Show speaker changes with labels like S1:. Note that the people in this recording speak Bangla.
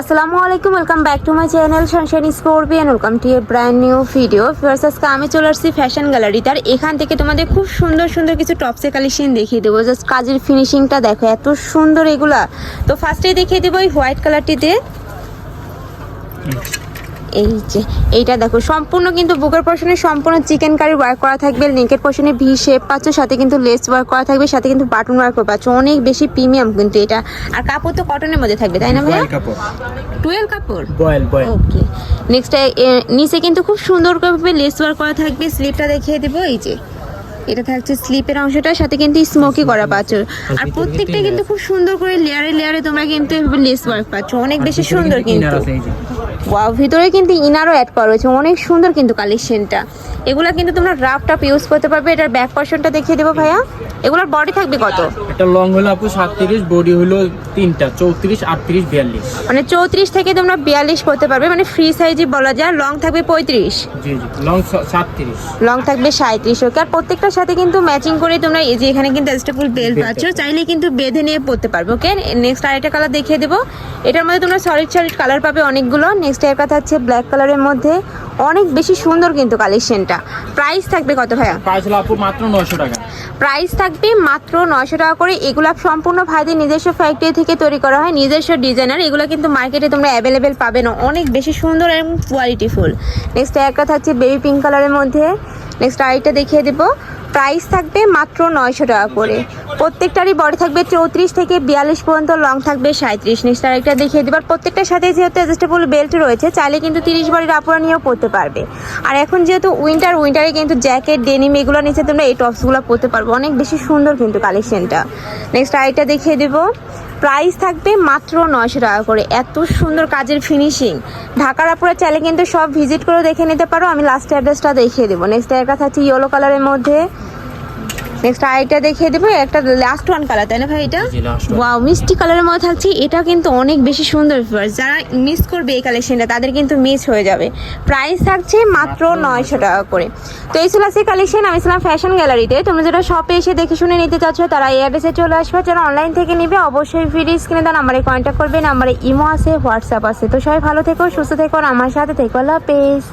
S1: আসসালামু আলাইকুম welcome back to my channel sunshine স্পোর্বিয়ান welcome to a brand new video first আমি চলে আসছি ফ্যাশন গ্যালারি আর এখান থেকে তোমাদের খুব সুন্দর সুন্দর কিছু টপসের কালেকশন দেখিয়ে দেবো। জাস্ট কাজের ফিনিশিংটা দেখো, এত সুন্দর এগুলা। তো ফার্স্টেই দেখিয়ে দেবো এই হোয়াইট কালারটিতে এই যে এইটা দেখো সম্পূর্ণ কিন্তু বুকের পোর্শনে সম্পূর্ণ চিকেন কারি ওয়ার্ক করা থাকবে নেকের পোর্শনে ভি শেপ পাচ্ছ সাথে কিন্তু লেস ওয়ার্ক করা থাকবে সাথে কিন্তু বাটন ওয়ার্ক পাচ্ছ। অনেক বেশি প্রিমিয়াম কিন্তু এটা। আর কাপড় তো কটনের মধ্যে থাকবে তাই না
S2: কাপড়।
S1: টুয়েলভ কাপড়?
S2: বয়েল বয়েল
S1: ওকে নেক্সট নিচে কিন্তু খুব সুন্দর করে লেস ওয়ার্ক করা থাকবে স্লিপটা দেখিয়ে দেবো এই যে। এটা থাকছে স্লিপের অংশটার সাথে কিন্তু স্মোকি করা পাচ্ছ। আর প্রত্যেকটা কিন্তু খুব সুন্দর করে লেয়ারে লেয়ারে তোমরা কিন্তু লেস ওয়ার্ক পাচ্ছ। অনেক বেশি সুন্দর কিন্তু ওয়াও, ভিতরে কিন্তু ইনারও অ্যাড করা রয়েছে। অনেক সুন্দর কিন্তু কালেকশনটা এগুলা কিন্তু তোমরা রাফ টাপ ইউজ করতে পারবে। এটার ব্যাক পার্সনটা দেখিয়ে দেবো ভাইয়া। এগুলোর বডি থাকবে কত?
S2: এটা লং হলো আপু সাতত্রিশ বডি হলো তিনটা চৌত্রিশ আটত্রিশ বিয়াল্লিশ।
S1: মানে চৌত্রিশ থেকে তোমরা বিয়াল্লিশ করতে পারবে মানে ফ্রি সাইজই বলা যায় লং থাকবে পঁয়ত্রিশ।
S2: জি জি লং সাতত্রিশ।
S1: লং থাকবে সাঁত্রিশ ওকে আর প্রত্যেকটার সাথে কিন্তু ম্যাচিং করে তোমরা এই যে এখানে কিন্তু অ্যাডজাস্টেবল বেল্ট পাচ্ছ চাইলে কিন্তু বেঁধে নিয়ে পড়তে পারবে ওকে নেক্সট আরেকটা কালার দেখিয়ে দেবো। এটার মধ্যে তোমরা সলিড সলিড কালার পাবে অনেকগুলো। নেক্সট এর কথা হচ্ছে ব্ল্যাক কালারের মধ্যে। অনেক বেশি সুন্দর কিন্তু কালেকশনটা। প্রাইস থাকবে কত ভাইয়া?
S2: প্রাইস হলো আপু মাত্র নশো টাকা।
S1: প্রাইস থাকবে মাত্র নয়শো টাকা করে। এগুলো সম্পূর্ণ ভাইদের নিজস্ব ফ্যাক্টরি থেকে তৈরি করা হয়। নিজস্ব ডিজাইনার এগুলো কিন্তু মার্কেটে তোমরা অ্যাভেলেবেল পাবে না অনেক বেশি সুন্দর এবং কোয়ালিটিফুল নেক্সট একটা থাকছে বেবি পিঙ্ক কালারের মধ্যে। নেক্সট আরেকটা দেখিয়ে দেবো। প্রাইস থাকবে মাত্র নয়শো টাকা করে। প্রত্যেকটারই বডি থাকবে চৌত্রিশ থেকে বিয়াল্লিশ পর্যন্ত লং থাকবে সাঁত্রিশ নেক্সট আরেকটা দেখিয়ে দেবো। প্রত্যেকটার সাথে যেহেতু অ্যাডজাস্টেবল বেল্ট রয়েছে, চাইলে কিন্তু তিরিশ বডির আপুরা নিয়েও পরতে পারবে। আর এখন যেহেতু উইন্টার উইন্টারে কিন্তু জ্যাকেট ডেনিম এগুলো নিচে তোমরা এই টপসগুলো পরতে পারবে। অনেক বেশি সুন্দর কিন্তু কালেকশনটা নেক্সট আরেকটা দেখিয়ে দেবো। প্রাইস থাকবে মাত্র নয়শো টাকা করে। এত সুন্দর কাজের ফিনিশিং ঢাকার আপুরা চাইলে কিন্তু সব ভিজিট করে দেখে নিতে পারো। আমি লাস্ট অ্যাড্রেসটা দেখিয়ে দেবো। নেক্সট একটা থাকছে ইয়েলো কালারের মধ্যে। নেক্সট আরেকটা দেখিয়ে দেবো। একটা লাস্ট ওয়ান কালার তাই না ভাই এটা. ওয়াও মিষ্টি কালারের মধ্যে থাকছে। এটা কিন্তু অনেক বেশি সুন্দর যারা মিস করবে এই কালেকশনটা তাদের কিন্তু মিস হয়ে যাবে। প্রাইস থাকছে মাত্র নয়শো টাকা করে। তো এই ছিল সেই কালেকশন আমি ছিলাম ফ্যাশন গ্যালারিতে তোমরা যারা শপে এসে দেখে শুনে নিতে চাচ্ছ তারা এই অ্যাড্রেসে চলে আসবে। যারা অনলাইন থেকে নিবে অবশ্যই ফ্রি স্ক্রিনে দেন নাম্বারে কন্ট্যাক্ট করবে। নাম্বারে ইমো আছে হোয়াটসঅ্যাপ আছে। তো সবাই ভালো থেকো সুস্থ থেকো আর আমার সাথে থেকো। আল্লাহ হাফেজ।